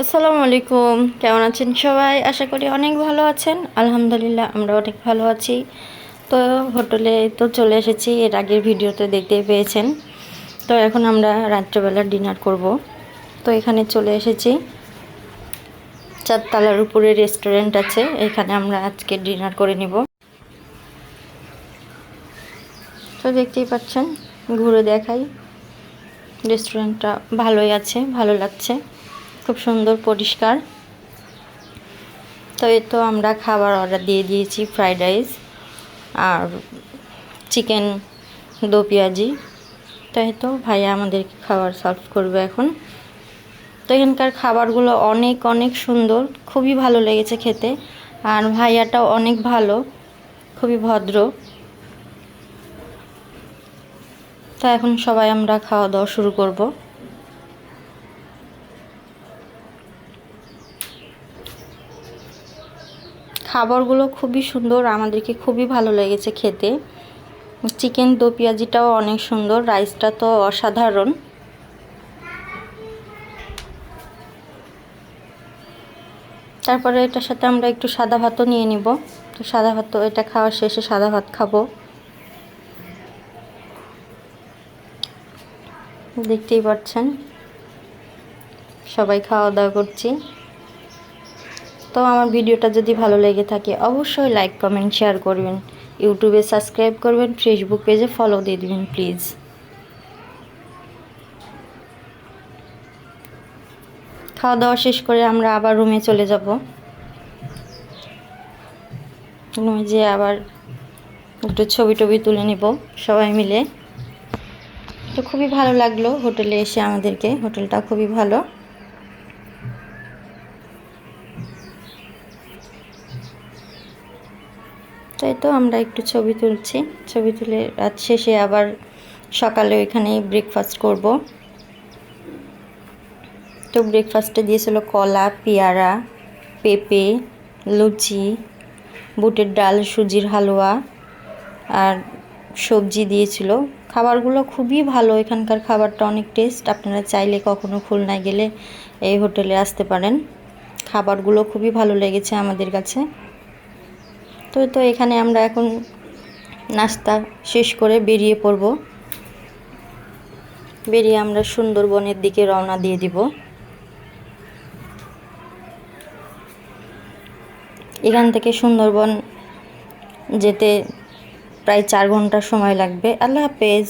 আসসালামু আলাইকুম। কেমন আছেন সবাই? আশা করি অনেক ভালো আছেন। আলহামদুলিল্লাহ আমরা অনেক ভালো আছি। তো হোটেলে তো চলে এসেছি, এর আগের ভিডিওতে দেখতে পেয়েছেন। তো এখন আমরা রাত্রেবেলা ডিনার করব। তো এখানে চলে এসেছি। চারতলার উপরে রেস্টুরেন্ট আছে, এখানে আমরা আজকে ডিনার করে নিব। তো দেখতেই পাচ্ছেন, ঘুরে দেখাই। রেস্টুরেন্টটা ভালোই আছে, ভালো লাগছে। খুব সুন্দর, পরিষ্কার। তো এই তো আমরা খাবার অর্ডার দিয়ে দিয়েছি ফ্রাইড রাইস আর চিকেন দো পেঁয়াজি। তো এই তো ভাইয়া আমাদেরকে খাবার সার্ভ করবে এখন। তো এখানকার খাবারগুলো অনেক অনেক সুন্দর, খুবই ভালো লেগেছে খেতে। আর ভাইয়াটাও অনেক ভালো, খুবই ভদ্র। তো এখন সবাই আমরা খাওয়া দাওয়া শুরু করব। খাবারগুলো খুবই সুন্দর, আমাদেরকে খুবই ভালো লেগেছে খেতে। চিকেন দো পেঁয়াজিটাও অনেক সুন্দর, রাইসটা তো অসাধারণ। তারপরে এটার সাথে আমরা একটু সাদা ভাতও নিয়ে নিব। তো সাদা ভাত এটা খাওয়ার শেষে সাদা ভাত খাব। দেখতেই পাচ্ছেন, সবাই খাওয়া দাওয়া করছি। তো আমার ভিডিওটা যদি ভালো লেগে থাকে, অবশ্যই লাইক কমেন্ট শেয়ার করবেন। ইউটিউবে সাবস্ক্রাইব করবেন ফেসবুক পেজে ফলো দিয়ে দেবেন প্লিজ খাওয়া দাওয়া শেষ করে আমরা আবার রুমে চলে যাব। রুমে যেয়ে আবার একটু ছবি টবি তুলে নিব, সবাই মিলে। তো খুবই ভালো লাগল হোটেলে এসে আমাদেরকে, হোটেলটা খুবই ভালো। তাই তো আমরা একটু ছবি তুলছি। ছবি তুলে রাত শেষে আবার সকালে ওইখানে ব্রেকফাস্ট করব। তো ব্রেকফাস্টে দিয়েছিল কলা, পেয়ারা, পেঁপে, লুচি, বুটের ডাল, সুজির হালুয়া আর সবজি দিয়েছিল। খাবারগুলো খুবই ভালো, এখানকার খাবারটা অনেক টেস্ট আপনারা চাইলে কখনো খুলনায় গেলে এই হোটেলে আসতে পারেন। খাবারগুলো খুবই ভালো লেগেছে আমাদের কাছে। তো তো এখানে আমরা এখন নাস্তা শেষ করে বেরিয়ে পড়ব। বেরিয়ে আমরা সুন্দরবনের দিকে রওনা দিয়ে দিব। এখান থেকে সুন্দরবন যেতে প্রায় চার ঘণ্টা সময় লাগবে। আল্লাহ হাফেজ।